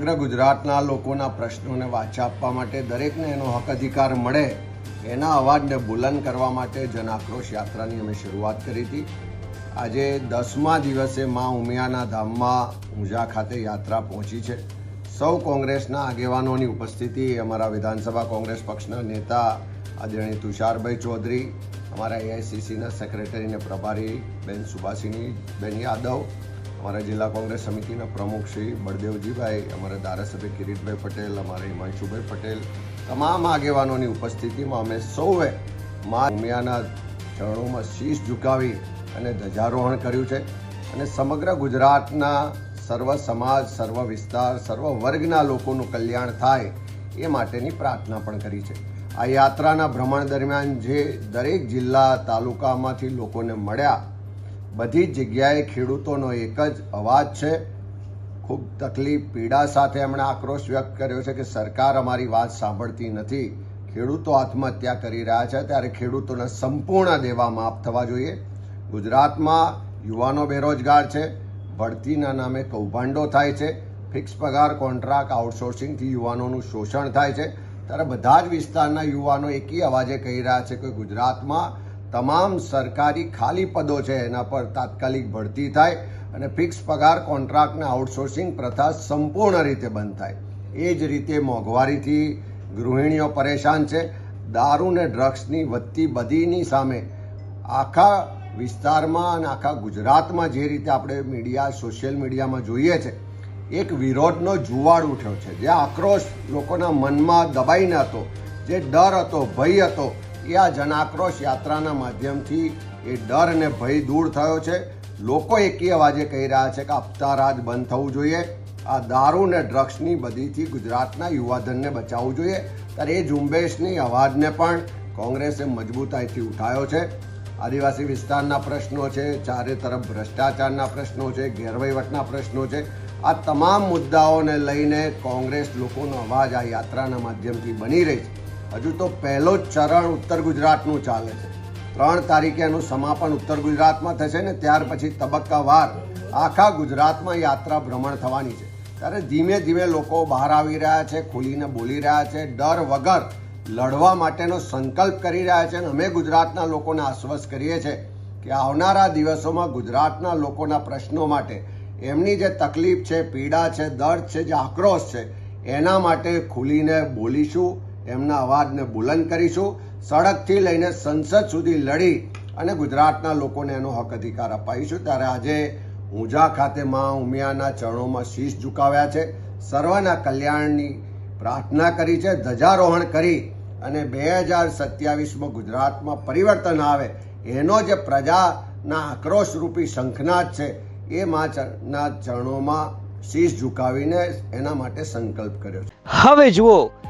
સમગ્ર ગુજરાતના લોકોના પ્રશ્નોને વાચા આપવા માટે દરેકને એનો હક અધિકાર મળે એના અવાજને બુલંદ કરવા માટે જન આક્રોશ યાત્રાની અમે શરૂઆત કરી હતી. આજે દસમા દિવસે મા ઉમિયાના ધામમાં ઊંઝા ખાતે યાત્રા પહોંચી છે. સૌ કોંગ્રેસના આગેવાનોની ઉપસ્થિતિ, અમારા વિધાનસભા કોંગ્રેસ પક્ષના નેતા આદરણીય તુષારભાઈ ચૌધરી, અમારા એઆઈસીસીના સેક્રેટરી અને પ્રભારી બેન સુભાષિની બેન યાદવ અમારા જિલ્લા કોંગ્રેસ સમિતિના પ્રમુખ શ્રી બળદેવજીભાઈ, અમારા ધારાસભ્ય કિરીટભાઈ પટેલ, અમારા હિમાંશુભાઈ પટેલ, તમામ આગેવાનોની ઉપસ્થિતિમાં અમે સૌએ મા ઉમિયાના ચરણોમાં શીશ ઝુકાવી અને ધ્વજારોહણ કર્યું છે. અને સમગ્ર ગુજરાતના સર્વ સમાજ, સર્વ વિસ્તાર, સર્વ વર્ગના લોકોનું કલ્યાણ થાય એ માટેની પ્રાર્થના પણ કરી છે. આ યાત્રાના ભ્રમણ દરમિયાન જે દરેક જિલ્લા તાલુકામાંથી લોકોને મળ્યા બધી જગ્યાએ ખેડૂતોનો એક જ અવાજ છે. ખૂબ તકલીફ, પીડા સાથે એમણે આક્રોશ વ્યક્ત કર્યો છે કે સરકાર અમારી વાત સાંભળતી નથી. ખેડૂતો આત્મહત્યા કરી રહ્યા છે, ત્યારે ખેડૂતોને સંપૂર્ણ દેવા માફ થવા જોઈએ. ગુજરાતમાં યુવાનો બેરોજગાર છે, ભરતીના નામે કૌભાંડો થાય છે, ફિક્સ પગાર, કોન્ટ્રાક્ટ, આઉટસોર્સિંગથી યુવાનોનું શોષણ થાય છે. ત્યારે બધા જ વિસ્તારના યુવાનો એકી અવાજે કહી રહ્યા છે કે ગુજરાતમાં તમામ સરકારી ખાલી પદો છે એના પર તાત્કાલિક ભરતી થાય અને ફિક્સ પગાર કોન્ટ્રાક્ટને આઉટસોર્સિંગ પ્રથા સંપૂર્ણ રીતે બંધ થાય. એ જ રીતે મોંઘવારીથી ગૃહિણીઓ પરેશાન છે. દારૂ ને ડ્રગ્સની વધતી બધીની સામે આખા વિસ્તારમાં અને આખા ગુજરાતમાં જે રીતે આપણે મીડિયા, સોશિયલ મીડિયામાં જોઈએ છે, એક વિરોધનો જુવાળ ઉઠ્યો છે. જે આક્રોશ લોકોના મનમાં દબાઈ ન હતો જે ડર હતો, ભય હતો એ આ જનાક્રોશ યાત્રાના માધ્યમથી એ ડર અને ભય દૂર થયો છે. લોકો એકી અવાજે કહી રહ્યા છે કે હપ્તા રાજ બંધ થવું જોઈએ. આ દારૂ ને ડ્રગ્સની બધીથી ગુજરાતના યુવાધનને બચાવવું જોઈએ. ત્યારે એ ઝુંબેશની અવાજને પણ કોંગ્રેસે મજબૂતાઈથી ઉઠાયો છે. આદિવાસી વિસ્તારના પ્રશ્નો છે, ચારે તરફ ભ્રષ્ટાચારના પ્રશ્નો છે, ગેરવહીવટના પ્રશ્નો છે. આ તમામ મુદ્દાઓને લઈને કોંગ્રેસ લોકોનો અવાજ આ યાત્રાના માધ્યમથી બની રહી છે. હજુ તો પહેલો જ ચરણ ઉત્તર ગુજરાતનું ચાલે છે. ત્રણ તારીખે એનું સમાપન ઉત્તર ગુજરાતમાં થશે ને ત્યાર પછી તબક્કાવાર આખા ગુજરાતમાં યાત્રા ભ્રમણ થવાની છે. ત્યારે ધીમે ધીમે લોકો બહાર આવી રહ્યા છે, ખુલીને બોલી રહ્યા છે, ડર વગર લડવા માટેનો સંકલ્પ કરી રહ્યા છે અને અમે ગુજરાતના લોકોને આશ્વસ્ત કરીએ છીએ કે આવનારા દિવસોમાં ગુજરાતના લોકોના પ્રશ્નો માટે એમની જે તકલીફ છે, પીડા છે, દર્દ છે, જે આક્રોશ છે, એના માટે ખુલીને બોલીશું. એમના અવાજને બુલંદ કરીશું. સડકથી લઈને સંસદ સુધી લડી અને ગુજરાતના લોકોને એનો હક અધિકાર અપાવીશું. ત્યારે આજે ઊંઝા ખાતે માં ઉમિયાના ચરણોમાં શીશ ઝુકાવ્યા છે. સર્વના કલ્યાણની પ્રાર્થના કરી છે. ધ્વજારોહણ કરી અને બે હજાર સત્યાવીસમાં ગુજરાતમાં પરિવર્તન આવે એનો જે પ્રજાના આક્રોશરૂપી શંખનાદ છે. એ માના ચરણોમાં શીશ ઝુકાવીને એના માટે સંકલ્પ કર્યો છે. હવે જુઓ